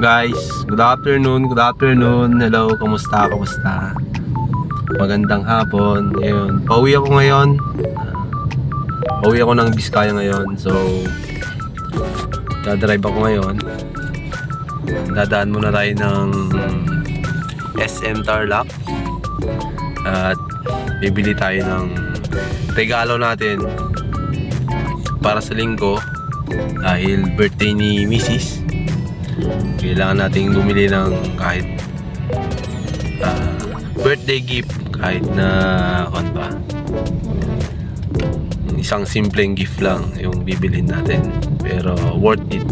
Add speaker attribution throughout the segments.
Speaker 1: Guys, good afternoon, good afternoon. Hello, kamusta, kamusta? Magandang hapon. Ayun, pauwi ako ngayon. Pauwi ako ng Biskaya ngayon. So, dadrive ako ngayon. Dadaan muna tayo ng SM Tarlac. At bibili tayo ng regalo natin para sa linggo dahil birthday ni Mrs. Kailangan nating bumili ng kahit ah, birthday gift kahit na ano ba? Isang simpleng gift lang yung bibilhin natin pero worth it.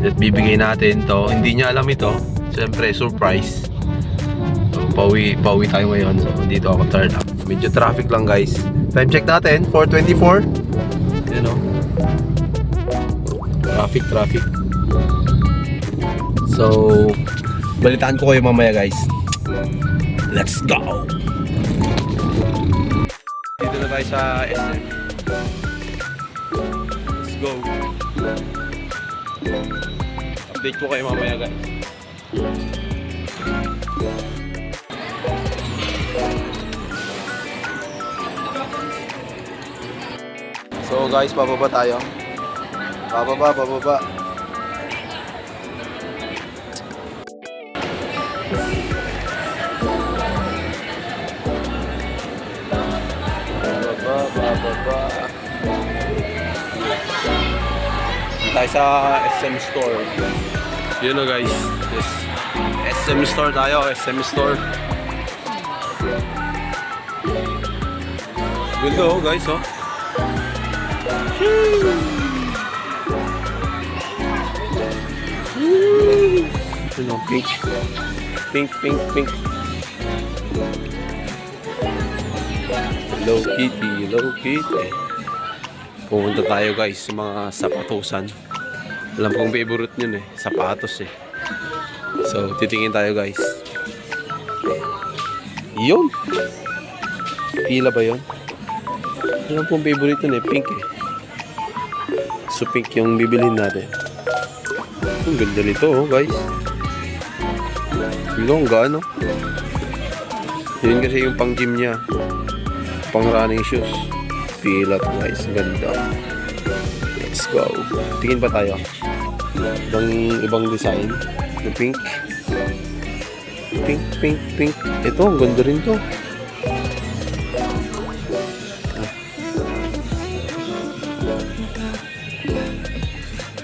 Speaker 1: At bibigay natin to. Hindi niya alam ito. Siyempre surprise. So, pauwi, pauwi tayo ngayon. So dito ako turn up. Medyo traffic lang guys. Time check natin. 4.24 you know traffic traffic so balitaan ko kayo mamaya guys. Let's go! Dito na tayo sa SM let's go. Update ko kayo mamaya guys. So guys, bababa tayo. Bababa, bababa. Bababa. Tayo sa SM Store. Yun na guys. Yes. SM Store tayo, SM Store. Ganda oh guys oh. Ito yung pink. Pink, pink, pink. Hello Kitty, Hello Kitty. Pupunta tayo guys sa mga sapatusan. Alam kong favorite yun eh, sapatos eh. So, titingin tayo guys. Yun! Pila ba yun? Alam kong favorite yun eh, pink eh. So pink yung bibilhin natin. Ang ganda nito oh guys. Yung gaano. Yun kasi yung pang gym niya. Pang running shoes. Pila to guys. Ganda. Let's go. Tingin pa tayo. Ibang, ibang design. Na pink. Pink, pink, pink. Ito, ang ganda rin to.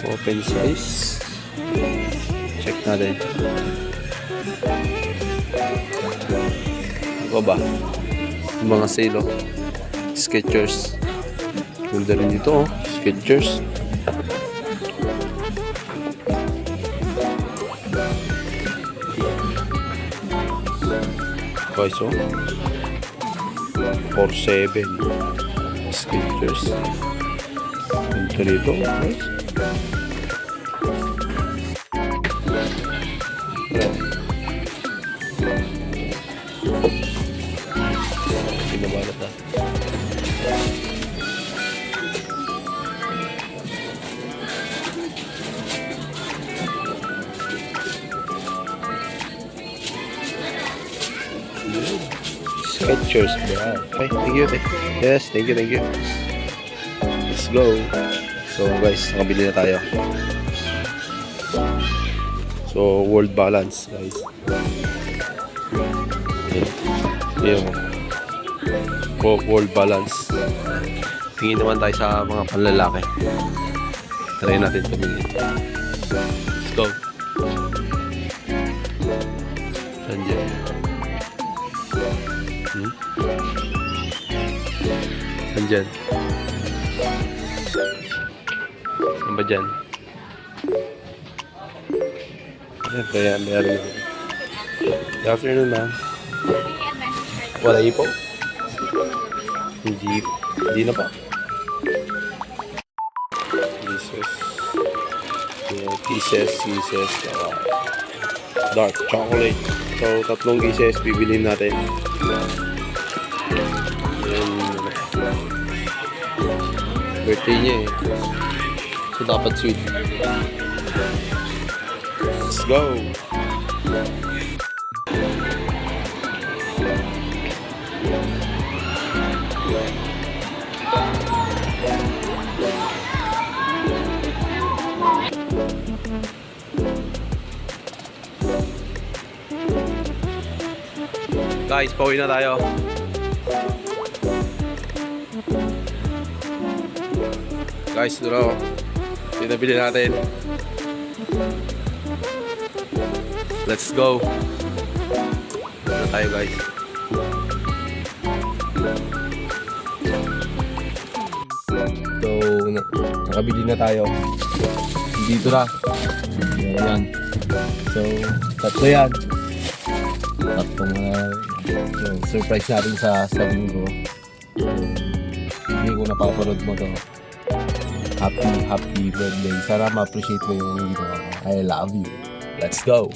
Speaker 1: Open size. Check natin. Ano ba? Yung mga sale oh. Skechers. Ganda rin dito oh. Skechers. Guys oh. 4.7 Skechers. Ganda rito guys. Pinabalot na. Skechers, bro. Okay, thank you. Yes, thank you, thank you. Let's go. So guys, nakabili na tayo. So, world balance, guys. Yan. Wo- World balance. Tingin naman tayo sa mga panlalaki. Try natin tumingin. Let's go. Saan dyan? Hmm? Saan dyan? Saan ba dyan? Ayan, kaya meron. Good afternoon, ma'am. Wala ipo? Hindi. Hindi na pa. Jesus. Yeah, kisses, kisses. Uh, dark chocolate. So, tatlong kisses bibilin natin. Yan. Birthday niya eh. So, dapat sweet. Let's go! Guys, pauwi na tayo. Guys, ito na. oh. Yung nabili natin. Let's go. Ito na tayo guys. Nakabili na tayo. Dito na. Ayan. So, tatlo yan. Tatlong uh, so, surprise natin sa sa linggo. Hindi ko napapanood mo to. Happy, happy birthday. Sana ma-appreciate mo yung ginawa. I love you. Let's go!